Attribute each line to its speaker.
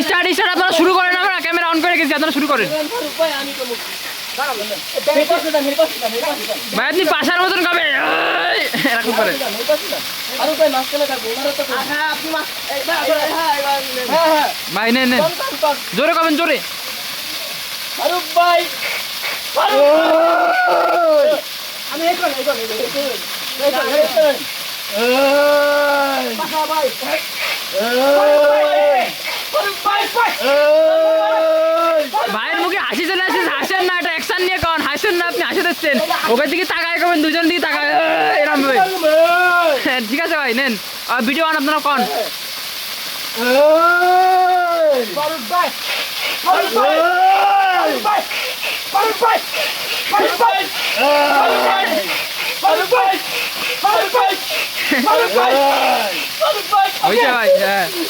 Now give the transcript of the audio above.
Speaker 1: Start start আপনারা শুরু করেন আমরা ক্যামেরা অন করে গেছি আপনারা শুরু করেন
Speaker 2: ভাই
Speaker 1: আপনি পাশার মতন কবে এরকম করে
Speaker 2: ভাই
Speaker 1: নেন জোরে কবেন জোরে
Speaker 2: ভাই আমি
Speaker 1: ভাইয়ের মুখে হাসি চলে আসছে হাসেন না এটা অ্যাকশন নিয়ে কন হাসেন না আপনি হাসে দিচ্ছেন ওকে দিকে তাকায় কবেন দুজন দিকে তাকায় এরম হ্যাঁ, ঠিক আছে ভাই নেন। ভিডিও বান আপনারা কন।
Speaker 2: ফারুক ভাই ফারুক ভাই ফারুক ভাই ফারুক ভাই 回
Speaker 1: 去吧，回。